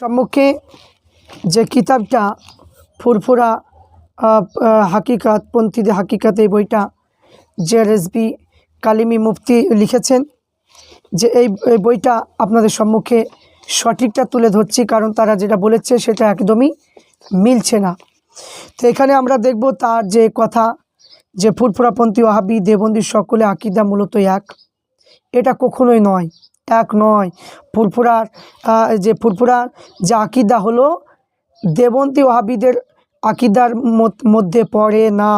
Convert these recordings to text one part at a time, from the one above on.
সম্মুখে যে কিতাবটা ফুরফুরা হাকিকাত, পন্থীদের হাকিকাত এই বইটা যে রেসবি কালিমি মুফতি লিখেছেন যে এই বইটা আপনাদের সম্মুখে সঠিকটা তুলে ধরছি, কারণ তারা যেটা বলেছে সেটা একদমই মিলছে না। তো এখানে আমরা দেখব তার যে কথা যে ফুরফুরাপন্থী ওহাবি দেবন্দির সকলে আকিদা মূলত এক। এটা কখনোই নয়। এক নয়। ফুরফুরার যে ফুরফুরার যে আকিদা হলো দেবন্তী ওহাবিদের আকিদার মধ্যে পড়ে না।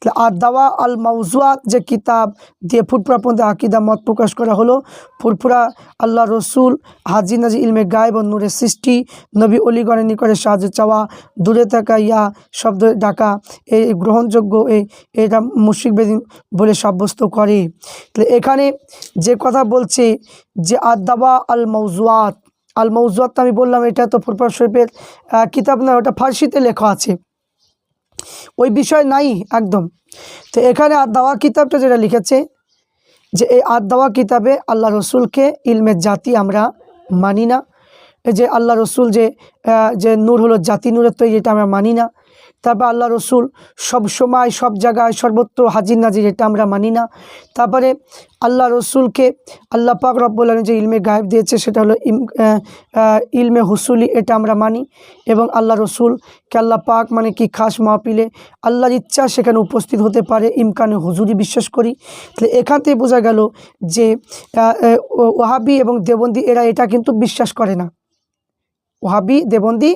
তাহলে আর দাওয়া আল মাউজুয়াত যে কিতাব দিয়ে ফুরফুরাপন্থী আকিদা মত প্রকাশ করা হলো। ফুরফুরা আল্লাহ রসুল হাজি নাজি ইলমে গায়েব নূরের সৃষ্টি, নবী অলিগণের নিকটে সাহায্য চাওয়া, দূরে থাকা ইয়া শব্দ ডাকা, এই গ্রহণযোগ্য, এই এটা মুশিক বেদিন বলে সাব্যস্ত করে। তাহলে এখানে যে কথা বলছে যে আদাবা আল মৌজুয়াত আল মৌজুয়াত আমি বললাম এটা তো ফুরফুরা শরীফের কিতাব না, ওটা ফার্সিতে লেখা আছে। ওই বিষয় নাই, একদম। তো এখানে দাওয়া কিতাবটা যেটা লিখেছে যে এই আদাওয়া কিতাবে আল্লাহ রসুলকে ইলমের জাতি আমরা মানি না। যে আল্লাহ রসুল যে যে নূর হলো জাতি নূরের তৈরি, এটা আমরা মানি না। তারপর আল্লাহ রসুল সব সময়, সব জায়গায় সর্বত্র হাজির নাজির, এটা আমরা মানি না। তারপরে আল্লাহ রসুলকে আল্লাহ পাক রব্বুল আলম যে ইলমে গায়েব দিয়েছে, সেটা হলো ইলমে হুসুলি, এটা আমরা মানি। এবং আল্লাহ রসুলকে আল্লাহ পাক মানে কি খাস মাহপিলে আল্লাহর ইচ্ছা সেখানে উপস্থিত হতে পারে, ইমকানে হুজুরি বিশ্বাস করি। তাহলে এখান থেকে বোঝা গেল যে ওহাবি এবং দেবন্দি এরা এটা কিন্তু বিশ্বাস করে না। ওহাবি দেবন্দি,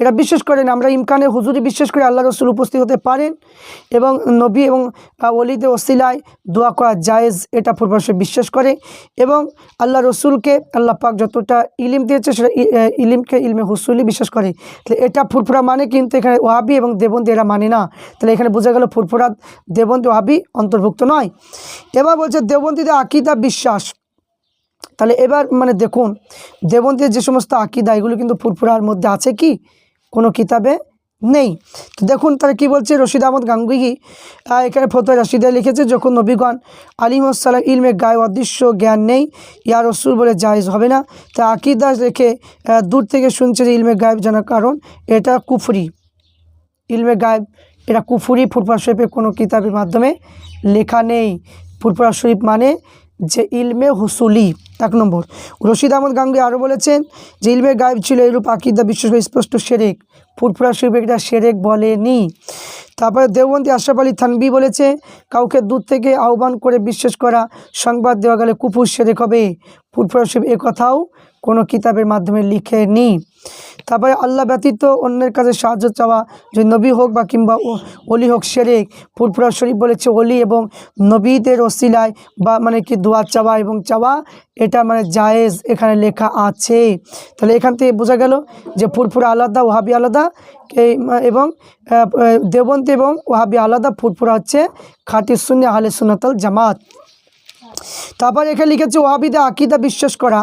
এরা বিশ্বাস করেন আমরা ইমকানে হুজুরি বিশ্বাস করে, আল্লাহ রসুল উপস্থিত হতে পারেন এবং নবী এবং ওলিদে ওসিলায় দোয়া করা জায়েজ, এটা পূর্বাসে বিশ্বাস করে এবং আল্লাহ রসুলকে, আল্লাহ পাক যতটা ইলিম দিয়েছে সেটা ইলিমকে ইলমে হুসুলি বিশ্বাস করে। তাহলে এটা ফুরফুরা মানে কিন্তু এখানে ওহাবি এবং দেবন্দি এরা মানে না। তাহলে এখানে বোঝা গেল ফুরফুরা, দেবন্দি ওহাবি অন্তর্ভুক্ত নয়। এবার বলছে দেবন্দিদের আকিদা বিশ্বাস। তাহলে এবার মানে দেখুন, দেবন্তীর যে সমস্ত আকিদা, এগুলো কিন্তু ফুরফুরার মধ্যে আছে কি? কোনো কিতাবে নেই। তো দেখুন তারা কি বলছে রশিদ আহমদ গাঙ্গুহি? এখানে ফতোয় রশিদা লিখেছে, যখন নবীগণ আলিমসাল্লাম ইলমে গায়ে অদৃশ্য জ্ঞান নেই, ইয়া রসুল বলে জায়েজ হবে না। তা আকিদা রেখে দূর থেকে শুনছে যে ইলমে গায়েব জানার কারণ এটা কুফরি। ইলমে গায়েব, এটা কুফুরি, ফুরফুরা শরীফের কোনো কিতাবের মাধ্যমে লেখা নেই। ফুরফুরা শরীফ মানে যে ইলমে হুসুলি, এক নম্বর। রশিদ আহমদ গাঙ্গুই আরও বলেছেন যে ইলমে গায়েব ছিল এরূপ আকিদা করে স্পষ্ট সেরেক। ফুরফুরা এটা সেরেক বলেনি। তারপরে দেওবন্দি আশরাফ আলী থানবি বলেছে, কাউকে দূর থেকে আহ্বান করে বিশ্বাস করা, সংবাদ দেওয়া গেলে কুপুর সেরেক হবে। ফুরফুরা শরীফ এ কথাও কোনো কিতাবের মাধ্যমে লিখেনি। তারপরে আল্লাহ ব্যতীত অন্যের কাছে সাহায্য চাওয়া যে নবী হোক বা কিংবা অলি হোক শেরেক ফুরফুরা শরীফ বলেছে অলি এবং নবীদের ওসিলায় বা মানে কি দোয়া চাওয়া এবং চাওয়া এটা মানে জায়েজ এখানে লেখা আছে। তাহলে এখান থেকে বোঝা গেল যে ফুরফুরা আলাদা ওহাবি আলাদা এবং আহ, এবং ওহাবি আলাদা ফুরফুরা হচ্ছে খাটি শূন্য আহলে সুনাতল জামাত। তারপর এখানে লিখেছে ওহাবিদা আকিদা বিশ্বাস করা।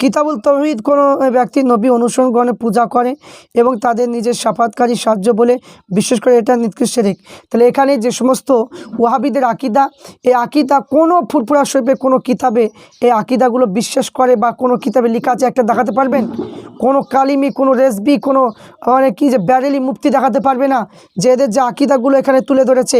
কিতাবুল তহিদ কোনো ব্যক্তি নবী অনুসরণ করে, পূজা করে এবং তাদের নিজের সাফাতকারী সাহায্য বলে বিশ্বাস করে এটা নিকৃষ্ট শেরেক তাহলে এখানে যে সমস্ত ওহাবিদের আকিদা, এই আকিদা কোনো ফুরফুরা শরীফের কোনো কিতাবে এই আকিদাগুলো বিশ্বাস করে বা কোনো কিতাবে লেখা আছে একটা দেখাতে পারবেন? কোনো কালিমি, কোনো রেসবি কোনো মানে কি যে ব্যারেলি মুক্তি দেখাতে পারবে না যে এদের যে আকিদাগুলো এখানে তুলে ধরেছে?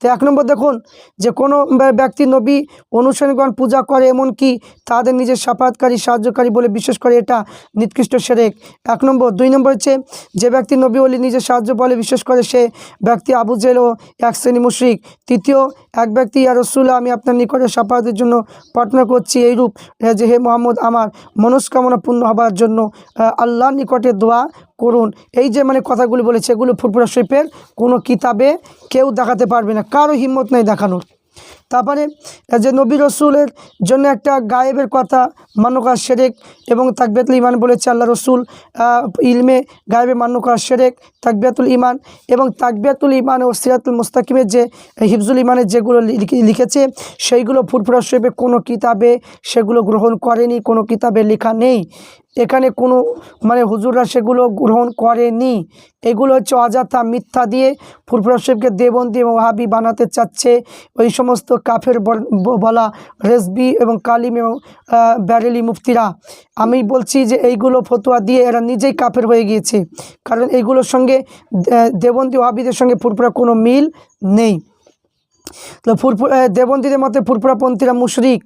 তো এক নম্বর দেখুন, যে কোনো ব্যক্তি নবী অনুসরণগণ পূজা করে, এমনকি তাদের নিজের সাফাতকারী সাহায্যকারী বলে বিশ্বাস করে এটা নিকৃষ্ট সেরেক। এক নম্বর। দুই নম্বর হচ্ছে, যে ব্যক্তি নবী অলি নিজের সাহায্য বলে বিশ্বাস করে সে ব্যক্তি আবু জেল ও এক শ্রেণি মুশরিক। তৃতীয়, এক ব্যক্তি, ইয়া রসুল্লাহ আমি আপনার নিকটে সাফাতের জন্য প্রার্থনা করছি এইরূপ। যে হে মোহাম্মদ, আমার মনস্কামনা পূর্ণ হবার জন্য আল্লাহর নিকটে দোয়া করুন। এই যে মানে কথাগুলি বলেছে, এগুলো ফুরফুরা শরীফের কোনো কিতাবে কেউ দেখাতে পারবে না। কারও হিম্মত নেই দেখানোর। তারপরে যে নবী রসুলের জন্য একটা গায়েবের কথা মান্যকা সেরেক এবং তাকবিয়াতুল ইমান বলেছে আল্লাহ রসুল ইলমে গায়েবে মান্যকা সেরেক, তাকবিয়াতুল ইমান এবং তাকবিয়াতুল ইমান ও সিরাতুল মুস্তাকিমের যে হিফজুল ইমানের যেগুলো লিখে- লিখেছে, সেইগুলো ফুরফুরা শরীফে কোনো কিতাবে সেগুলো গ্রহণ করেনি, কোনো কিতাবে লেখা নেই। এখানে কোনো মানে হুজুররা সেগুলো গ্রহণ করেনি। এগুলো হচ্ছে অযথা মিথ্যা দিয়ে ফুরফুরা শরীফকে দেবন্দি এবং ওহাবি বানাতে চাচ্ছে। ওই সমস্ত কাফের বলা রেসবি এবং কালিম এবং ব্যারেলি মুফতিরা। আমি বলছি যে এইগুলো ফতোয়া দিয়ে এরা নিজেই কাফের হয়ে গিয়েছে। কারণ এইগুলোর সঙ্গে দেবন্দি ওহাবিদের সঙ্গে ফুরফুরা কোনো মিল নেই। তো ফুরফুর দেবন্দীদের মতে ফুরফুরাপন্থীরা মুশরিক।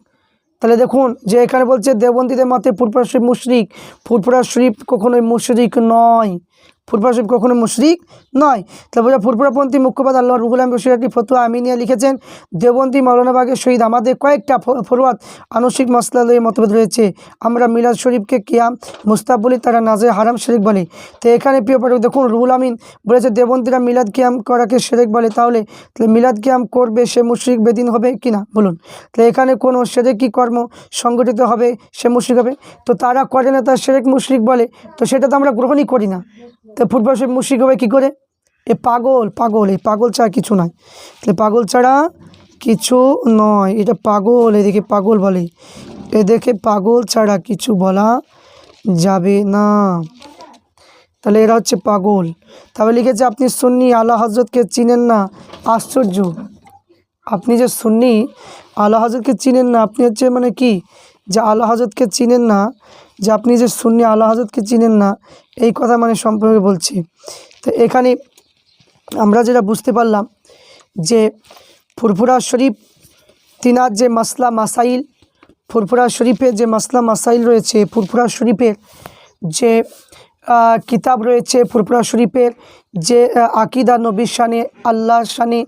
তাহলে দেখুন যে এখানে বলছে দেবন্দীদের মতে ফুরফুরা শরীফ মুশরিক। ফুরফুরা শরীফ কখনোই মুশরিক নয়। ফুরফুরা শরীফ কখনো মুশরিক নয়। তাহলে বোঝা ফুরফুরাপন্থী মুখ্যপাদ আল্লাহ রুহুল আলম বসিরাটি ফতুয়া আমিনিয়া লিখেছেন দেবন্দী মৌলানাবাগের শহীদ, আমাদের কয়েকটা ফ- ফরওয়াদ আনুষিক মশলা লয়ে মতভেদ রয়েছে। আমরা মিলাদ শরীফকে কিয়াম মুস্তাব বলি তারা নাজে হারাম শরীফ বলে। তো এখানে প্রিয় পাঠক, দেখুন, রুহুল আমিন বলেছে দেবন্দীরা মিলাদ কিয়াম করাকে সেরেক বলে, তাহলে তাহলে মিলাদ কিয়াম করবে সে মুশরিক বেদিন হবে কি না? বলুন। তাহলে এখানে কোনো সেরেকি কর্ম সংগঠিত হবে, সে মুশরিক হবে? তো তারা করে না তার সেরেক মুশরিক বলে, তো সেটা তো আমরা গ্রহণই করি না। তো ফুটবল সে মুশরিক হবে কী করে? এ পাগল পাগল, এই পাগল ছাড়া কিছু নয় তাহলে পাগল ছাড়া কিছু নয়। এটা পাগল, এদিকে পাগল বলে। এদেরকে পাগল ছাড়া কিছু বলা যাবে না। তাহলে এরা হচ্ছে পাগল। তবে লিখেছে, আপনি সুন্নি, আল্লাহ হজরতকে চিনেন না। আশ্চর্য। আপনি যে সুন্নি, আল্লাহ হজরতকে চিনেন না, আপনি হচ্ছে মানে কি? যে আল্লাহ হাজতকে চিনেন না, যে আপনি যে সুন্নি আল্লাহ হাজতকে চিনেন না, এই কথা মানে সম্পর্কে বলছি। তো এখানে আমরা যেটা বুঝতে পারলাম যে ফুরফুরা শরীফ তিনার যে মাসলা মাসাইল, ফুরফুরা শরীফের যে মাসলা মাসাইল রয়েছে, ফুরফুরা শরীফের যে কিতাব রয়েছে ফুরফুরা শরীফের যে আকিদা নবীর শানে, আল্লাহর শানে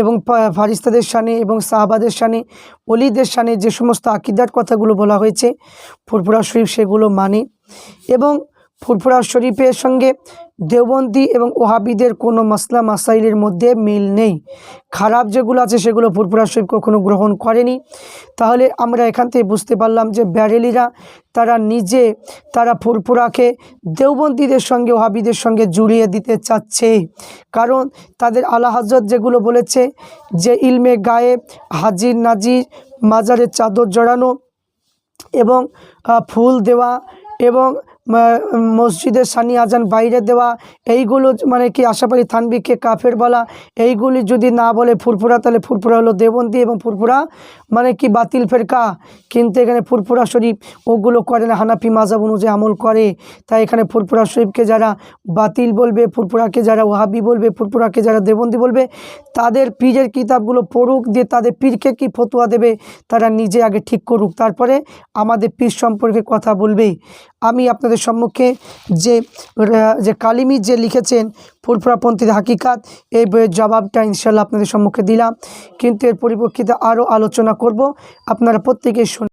এবং ফারিস্তাদের শানে এবং সাহাবাদের শানে অলিদের শানে যে সমস্ত আকিদার কথাগুলো বলা হয়েছে, ফুরফুরা শরীফ সেগুলো মানে এবং ফুরফুরা শরীফের সঙ্গে দেওবন্দি এবং ওহাবিদের কোনো মাসলা মাসাইলের মধ্যে মিল নেই। খারাপ যেগুলো আছে সেগুলো ফুরফুরা শরীফ কখনো গ্রহণ করেনি। তাহলে আমরা এখান থেকে বুঝতে পারলাম যে ব্যারেলিরা তারা নিজে তারা ফুরফুরাকে দেওবন্দিদের সঙ্গে, ওহাবিদের সঙ্গে জুড়িয়ে দিতে চাচ্ছে। কারণ তাদের আলা হজরত যেগুলো বলেছে যে ইলমে গায়েব, হাজির নাজির, মাজারের চাদর জড়ানো এবং ফুল দেওয়া এবং মসজিদের সানি আজান বাইরে দেওয়া, এইগুলো মানে কি আশাপারি থানবিকে কাফের বলা, এইগুলি যদি না বলে ফুরফুরা, তাহলে ফুরফুরা হলো দেবন্দি এবং ফুরফুরা মানে কি বাতিল ফেরকা। কিন্তু এখানে ফুরফুরা শরীফ, ওগুলো করে না, হানাফি মাজাব অনুযায়ী আমল করে। তাই এখানে ফুরফুরা শরীফকে যারা বাতিল বলবে, ফুরফুরাকে যারা ওহাবি বলবে, ফুরফুরাকে যারা দেবন্দি বলবে, তাদের পীরের কিতাবগুলো পড়ুক, দিয়ে তাদের পীরকে কি ফতোয়া দেবে, তারা নিজে আগে ঠিক করুক। তারপরে আমাদের পীর সম্পর্কে কথা বলবে আমি আপনাদের সম্মুখে যে যে কালিমি যে লিখেছেন ফুরফুরাপন্থীর হাকিকাত, এই বইয়ের জবাবটা ইনশাল্লাহ আপনাদের সম্মুখে দিলাম। কিন্তু এর পরিপ্রেক্ষিতে আরও আলোচনা করব। আপনারা প্রত্যেকেই